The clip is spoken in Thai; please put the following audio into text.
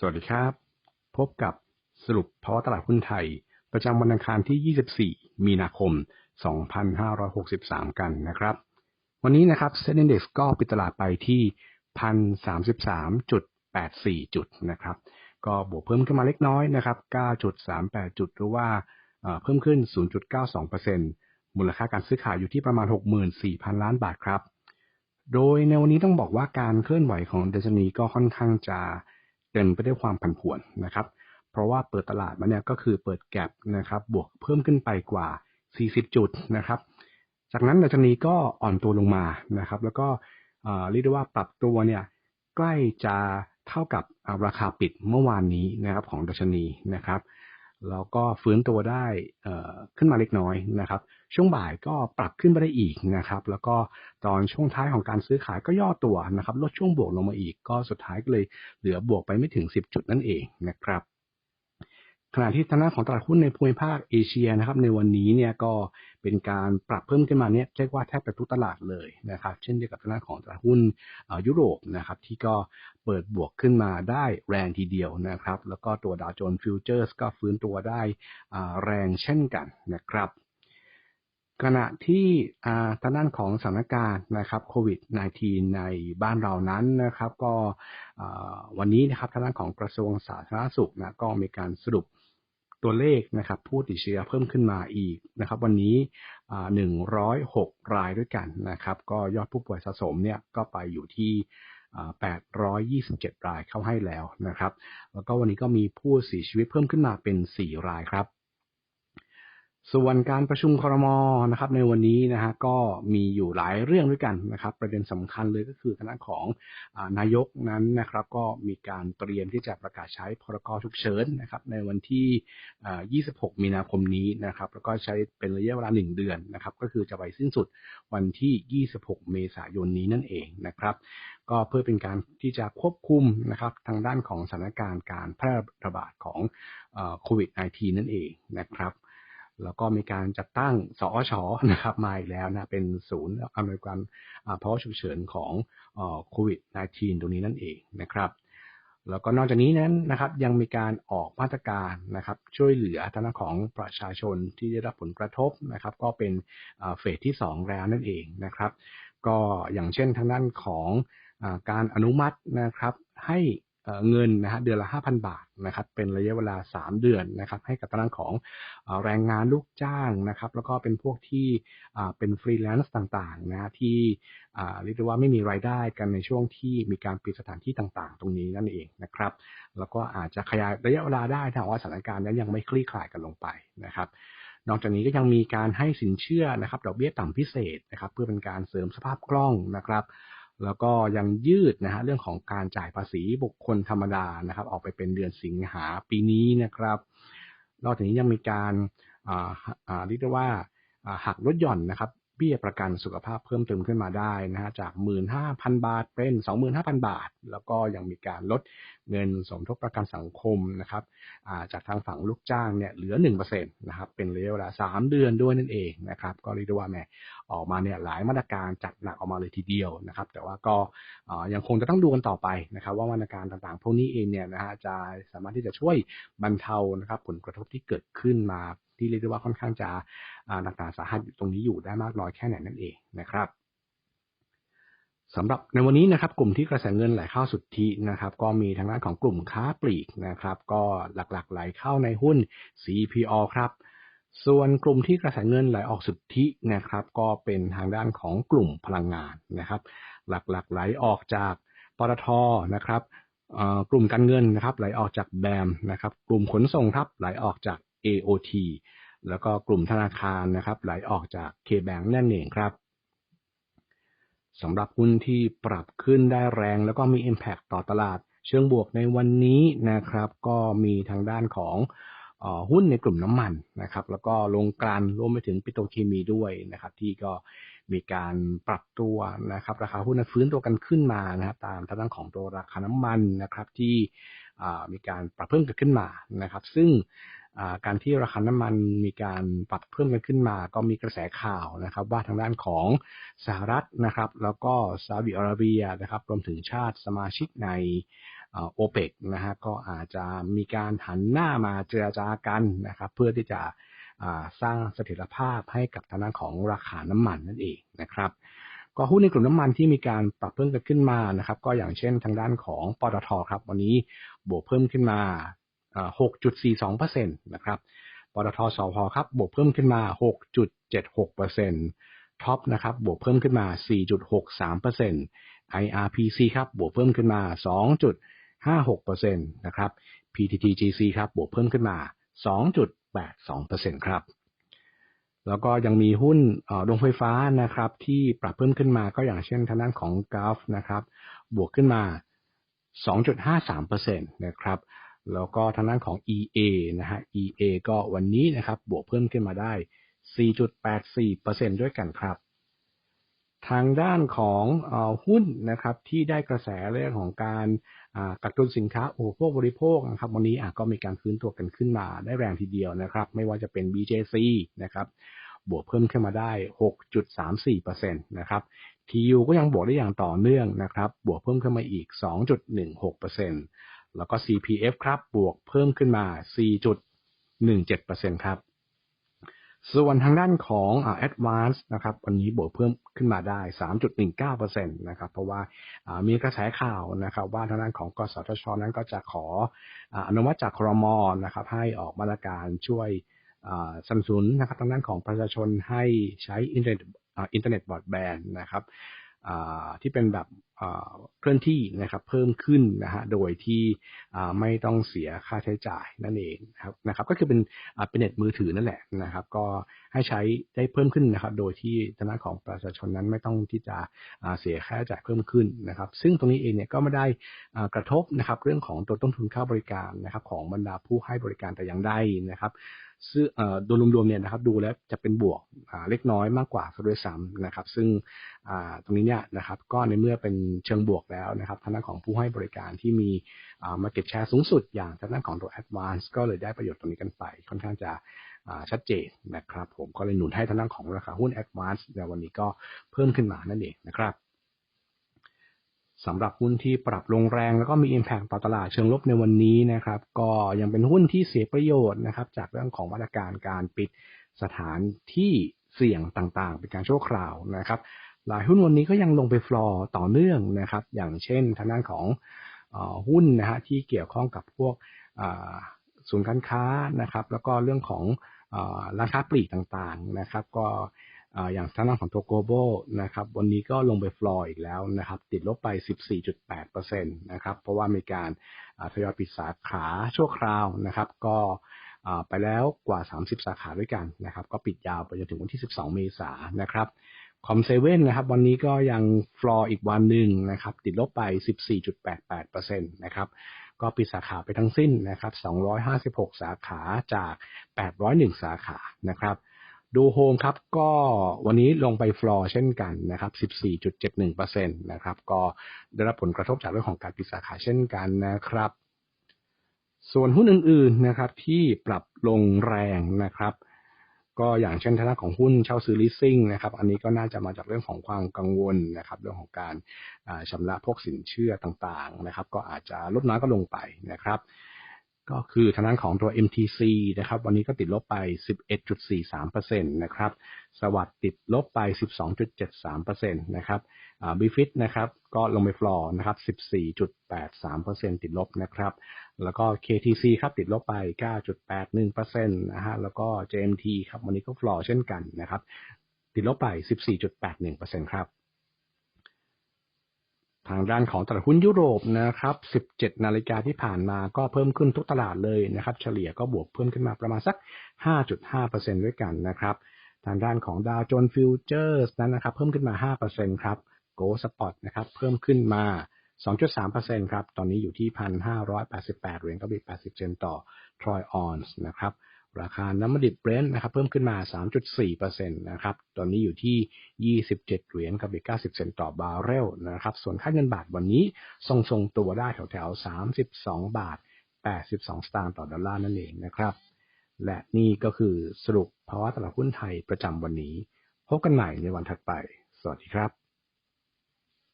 สวัสดีครับ พบกับสรุปภาวะตลาดหุ้นไทย ประจำวันอังคารที่ 24 มีนาคม 2563 กันนะครับ วันนี้นะครับเซ็นดี x ก็ปิดตลาดไปที่ 1,033.84 จุดนะครับ ก็บวกเพิ่มขึ้นมาเล็กน้อยนะครับ 9.38 จุดหรือว่าเพิ่มขึ้น 0.92%มูลค่าการซื้อขายอยู่ที่ประมาณ 64,000 ล้านบาทครับ โดยในวันนี้ต้องบอกว่าการเคลื่อนไหวของดัชนีก็ค่อนข้างจะ เต็มไปด้วยความผันผวนนะครับ เพราะว่าเปิดตลาดมาเนี่ยก็คือเปิดแก็บนะครับ บวกเพิ่มขึ้นไปกว่า 40 จุดนะครับ จากนั้นดัชนีก็อ่อนตัวลงมานะครับ แล้วก็เรียกได้ว่าปรับตัวเนี่ยใกล้จะเท่ากับราคาปิดเมื่อวานนี้นะครับของดัชนีนะครับ แล้วก็ฟื้นตัวได้ขึ้นมาเล็กน้อยนะครับ ช่วงบ่ายก็ปรับขึ้นไปได้อีกนะครับ แล้วก็ตอนช่วงท้ายของการซื้อขายก็ย่อตัวนะครับ ลดช่วงบวกลงมาอีก ก็สุดท้ายก็เลยเหลือบวกไปไม่ถึง 10 จุดนั่นเองนะครับขณะที่ทางด้านของตลาดหุ้นในภูมิภาคเอเชียนะครับ ในวันนี้เนี่ยก็เป็นการปรับเพิ่มขึ้นมาเนี่ยเรียกว่าแทบจะทุกตลาดเลยนะครับ เช่นเดียวกับทางด้านของตลาดหุ้นยุโรปนะครับ ที่ก็เปิดบวกขึ้นมาได้แรงทีเดียวนะครับ แล้วก็ตัวดาวโจนส์ฟิวเจอร์สก็ฟื้นตัวได้แรงเช่นกันนะครับ ขณะที่ทางด้านของสถานการณ์นะครับโควิด -19 ในบ้านเรานั้นนะครับก็วันนี้นะครับทางด้านของกระทรวงสาธารณสุขนะก็มีการสรุปตัวเลขนะครับผู้ติดเชื้อเพิ่มขึ้นมาอีกนะครับวันนี้ 106 รายด้วยกันนะครับก็ยอดผู้ป่วยสะสมเนี่ยก็ไปอยู่ที่827 รายเข้าให้แล้วนะครับ แล้วก็วันนี้ก็มีผู้เสียชีวิตเพิ่มขึ้นมาเป็น 4 รายครับ ส่วนการประชุมครมนะครับในวันนี้นะฮะก็มีอยู่หลายเรื่องด้วยกันนะครับ ประเด็นสำคัญเลยก็คือคณะของนายกนั้นนะครับ ก็มีการเตรียมที่จะประกาศใช้พรกฉุกเฉินนะครับในวันที่ 26 มีนาคมนี้นะครับ แล้วก็ใช้เป็นระยะเวลา 1 เดือนนะครับ ก็คือจะไปสิ้นสุดวันที่ 26 เมษายนนี้นั่นเองนะครับ ก็เพื่อเป็นการที่จะควบคุมนะครับทางด้านของสถานการณ์การแพร่ระบาดของโควิด -19 นั่นเองนะครับ แล้วก็มีการจัดตั้งสอชนะครับมาอีกแล้วนะเป็นศูนย์อำนวยการภาวะฉุกเฉินของโควิด -19 ตรงนี้นั่นเองนะครับแล้วก็นอกจากนี้นั้นนะครับยังมีการออกมาตรการนะครับช่วยเหลือทางของประชาชนที่ได้รับผลกระทบนะครับ ก็เป็นเฟสที่ 2 แล้วนั่นเองนะครับ ก็อย่างเช่นทางด้านของการอนุมัตินะครับให้ เงินนะฮะเดือนละ 5,000 บาทนะครับเป็นระยะเวลา 3 เดือนนะครับให้กับทางของแรงงานลูกจ้างนะครับแล้วก็เป็นพวกที่เป็นฟรีแลนซ์ต่างๆนะที่เรียกได้ว่าไม่มีรายได้กันในช่วงที่มีการปิดสถานที่ต่างๆ ตรงนี้นั่นเองนะครับแล้วก็อาจจะขยายระยะเวลาได้ถ้าว่าสถานการณ์นั้นยังไม่คลี่คลายกันลงไปนะครับนอกจากนี้ก็ยังมีการให้สินเชื่อนะครับดอกเบี้ยต่ำพิเศษนะครับเพื่อเป็นการเสริมสภาพคล่องนะครับ แล้วก็ยังยืดนะฮะเรื่องของการจ่ายภาษีบุคคลธรรมดานะครับ ออกไปเป็นเดือนสิงหาปีนี้นะครับนอกจากนี้ยังมีการเรียกได้ว่าหักลดหย่อนนะครับเบี้ยประกันสุขภาพเพิ่มเติมขึ้นมาได้นะฮะจาก 15,000 บาทเป็น 25,000 บาท แล้วก็ยังมีการลด เงินสมทบประกันสังคมนะครับจากทางฝั่งลูกจ้างเนี่ยเหลือ1%นะครับเป็นระยะเวลา 3 เดือนด้วยนั่นเองนะครับก็เรียกได้ว่าแม่ออกมาเนี่ยหลายมาตรการจัดหนักออกมาเลยทีเดียวนะครับ แต่ว่าก็ยังคงจะต้องดูกันต่อไปนะครับ ว่ามาตรการต่างๆพวกนี้เองเนี่ยนะฮะจะสามารถที่จะช่วยบรรเทานะครับผลกระทบที่เกิดขึ้นมาที่เรียกได้ว่าค่อนข้างจะหนักหนาสาหัสอยู่ตรงนี้อยู่ได้มากน้อยแค่ไหนนั่นเองนะครับ สำหรับในวันนี้นะครับกลุ่มที่กระแสเงินไหลเข้าสุทธินะครับ ก็มีทางด้านของกลุ่มค้าปลีกนะครับ ก็หลักๆไหลเข้าในหุ้น CPO ครับ ส่วนกลุ่มที่กระแสเงินไหลออกสุทธินะครับ ก็เป็นทางด้านของกลุ่มพลังงานนะครับ หลักๆไหลออกจากปตทนะครับกลุ่มการเงินนะครับ ไหลออกจากแบมนะครับ กลุ่มขนส่งครับไหลออกจาก AOT แล้วก็กลุ่มธนาคารนะครับ ไหลออกจาก KBank นั่นเองครับ สำหรับหุ้นที่ปรับขึ้นได้แรง แล้วก็มี Impact ต่อตลาด เชิงบวกในวันนี้นะครับ ก็มีทางด้านของหุ้นในกลุ่มน้ำมันนะครับ แล้วก็ลงกลั่นรวมไปถึงปิโตรเคมีด้วยนะครับ ที่ก็มีการปรับตัวนะครับ ราคาหุ้นนั้นฟื้นตัวกันขึ้นมานะครับ ตามทางด้านของตัวราคาน้ำมันนะครับที่มีการปรับเพิ่มกันขึ้นมานะครับ ซึ่งการที่ราคาน้ำมันมีการปรับเพิ่มกันขึ้นมา ก็มีกระแสข่าวนะครับ ว่าทางด้านของสหรัฐนะครับ แล้วก็ซาอุดิอาระเบียนะครับรวมถึงชาติสมาชิกในโอเปกนะฮะก็อาจจะมีการหันหน้ามาเจรจากันนะครับ เพื่อที่จะสร้างเสถียรภาพให้กับทางด้านของราคาน้ำมันนั่นเองนะครับ ก็หุ้นในกลุ่มน้ำมันที่มีการปรับเพิ่มกันขึ้นมานะครับ ก็อย่างเช่นทางด้านของปตทครับ วันนี้บวกเพิ่มขึ้นมา 6.42%นะครับปตทสพครับบวกเพิ่มขึ้นมา 6.76%ท็อปนะครับบวกเพิ่มขึ้นมา 4.63% IRPC ครับบวกเพิ่มขึ้นมา 2.56%นะครับ PTTGC ครับบวกเพิ่มขึ้นมา 2.82%ครับแล้วก็ยังมีหุ้นโรงไฟฟ้านะครับที่ปรับเพิ่มขึ้นมาก็อย่างเช่นทางด้านของกาฟนะครับบวกขึ้นมา 2.53%นะครับ แล้วก็ทางด้านของ EA นะฮะ EA ก็วันนี้นะครับบวกเพิ่มขึ้นมาได้ 4.84%ด้วยกันครับ ทางด้านของหุ้นนะครับที่ได้กระแสเรื่องของการกักตุนสินค้าโอุปโภคบริโภคนะครับวันนี้ก็มีการฟื้นตัวกันขึ้นมาได้แรงทีเดียวนะครับ ไม่ว่าจะเป็น BJC นะครับบวกเพิ่มขึ้นมาได้ 6.34%นะครับ TU ก็ยังบวกได้อย่างต่อเนื่องนะครับ บวกเพิ่มขึ้นมาอีก 2.16% แล้วก็ CPF ครับบวกเพิ่มขึ้นมา 4.17%ครับ ส่วนทางด้านของอ่า Advance นะครับวันนี้บวกเพิ่มขึ้นมาได้ 3.19%นะครับเพราะว่ามีกระแสข่าวนะครับว่าทางด้านของกสทชนั้นก็จะขออนุมัติจากครมนะครับให้ออกมาตรการช่วยสนับสนุนนะครับทางด้านของประชาชนให้ใช้อินเทอร์เน็ตอินเทอร์เน็ตบอดแบนด์นะครับที่เป็นแบบ เคลื่อนที่นะครับเพิ่มขึ้นนะฮะโดยที่ไม่ต้องเสียค่าใช้จ่ายนั่นเองนะครับนะครับก็คือเป็นเป็นเน็ตมือถือนั่นแหละนะครับ ก็ให้ใช้ได้เพิ่มขึ้นนะครับ โดยที่ฐานะของประชาชนนั้นไม่ต้องที่จะเสียค่าใช้จ่ายเพิ่มขึ้นนะครับ ซึ่งตรงนี้เองเนี่ยก็ไม่ได้กระทบนะครับเรื่องของตัวต้นทุนค่าบริการนะครับ ของบรรดาผู้ให้บริการแต่อย่างใดนะครับซึ่งโดยรวมๆเนี่ยนะครับดูแล้วจะเป็นบวกเล็กน้อยมากกว่าซะด้วยซ้ำนะครับ ซึ่งตรงนี้เนี่ยนะครับ ก็ในเมื่อเป็นเชิงบวกแล้วนะครับทางด้านของผู้ให้บริการที่มีมาเก็ตแชร์สูงสุดอย่างทางด้านของตัว Advance ก็เลยได้ประโยชน์ตรงนี้กันไป ค่อนข้างจะชัดเจนนะครับ ผมก็เลยหนุนให้ทางด้านของราคาหุ้น Advance ในวันนี้ก็เพิ่มขึ้นมานั่นเองนะครับสำหรับหุ้นที่ปรับลงแรงแล้วก็มี Impact ต่อตลาดเชิงลบในวันนี้นะครับ ก็ยังเป็นหุ้นที่เสียประโยชน์นะครับ จากเรื่องของมาตรการการปิดสถานที่เสี่ยงต่างๆ เป็นการชั่วคราวนะครับ หลายหุ้นวันนี้ก็ยังลงไปฟลอร์ต่อเนื่องนะครับ อย่างเช่นทางด้านของหุ้นนะฮะที่เกี่ยวข้องกับพวกศูนย์การค้านะครับ แล้วก็เรื่องของร้านค้าปลีกต่างๆนะครับ ก็อย่างทางด้านของตัว global นะครับ วันนี้ก็ลงไปฟลอร์อีกแล้วนะครับ ติดลบไป 14.8%นะครับ เพราะว่ามีการทยอยปิดสาขาชั่วคราวนะครับ ก็ไปแล้วกว่า 30 สาขาด้วยกันนะครับ ก็ปิดยาวไปจนถึงวันที่ 12 เมษายนนะครับ คอมเซเว่นนะครับ วันนี้ก็ยังฟลอร์อีกวันหนึ่งนะครับ ติดลบไป 14.88%นะครับ ก็ปิดสาขาไปทั้งสิ้นนะครับ 256 สาขาจาก 801 สาขานะครับ ดูโฮมครับ ก็วันนี้ลงไปฟลอร์เช่นกันนะครับ 14.71%นะครับ ก็ได้รับผลกระทบจากเรื่องของการปิดสาขาเช่นกันนะครับ ส่วนหุ้นอื่นๆนะครับที่ปรับลงแรงนะครับ ก็อย่างเช่นทางด้านของหุ้นเช่าซื้อ leasing นะครับ อันนี้ก็น่าจะมาจากเรื่องของความกังวลนะครับ เรื่องของการชำระพวกสินเชื่อต่างๆนะครับ ก็อาจจะลดน้อยก็ลงไปนะครับ ก็คือทางด้านของตัว MTC นะครับ วันนี้ก็ติดลบไป 11.43%นะครับ สวัสดติดลบไป 12.73%นะครับบีฟิตนะครับก็ลงไปฟลอร์นะครับ 14.83%ติดลบนะครับ แล้วก็ KTC ครับติดลบไป 9.81%นะฮะ แล้วก็ JMT ครับวันนี้ก็ฟลอร์เช่นกันนะครับ ติดลบไป 14.81%ครับ ทางด้านของตลาดหุ้นยุโรปนะครับ 17 นาฬิกาที่ผ่านมาก็เพิ่มขึ้นทุกตลาดเลยนะครับ เฉลี่ยก็บวกเพิ่มขึ้นมาประมาณสัก 5.5%ด้วยกันนะครับ ทางด้านของดาวโจนส์ฟิวเจอร์สนั้นนะครับ เพิ่มขึ้นมา 5%ครับโกลสปอตนะครับ เพิ่มขึ้นมา 2.3%ครับ ตอนนี้อยู่ที่ 1,588 เหรียญกับอีก80 เซนต์ต่อทรอยออนส์นะครับ ราคาน้ำมันดิบเบรนท์นะครับเพิ่มขึ้นมา 3.4%นะครับ ตอนนี้อยู่ที่ 27 เหรียญกับอีก 90 เซนต์ต่อบาร์เรลนะครับ ส่วนค่าเงินบาทวันนี้ทรงทรงตัวได้แถวๆ 32 บาท 82 สตางค์ต่อดอลลาร์นั่นเองนะครับ และนี่ก็คือสรุปภาวะตลาดหุ้นไทยประจำวันนี้ พบกันใหม่ในวันถัดไป สวัสดีครับ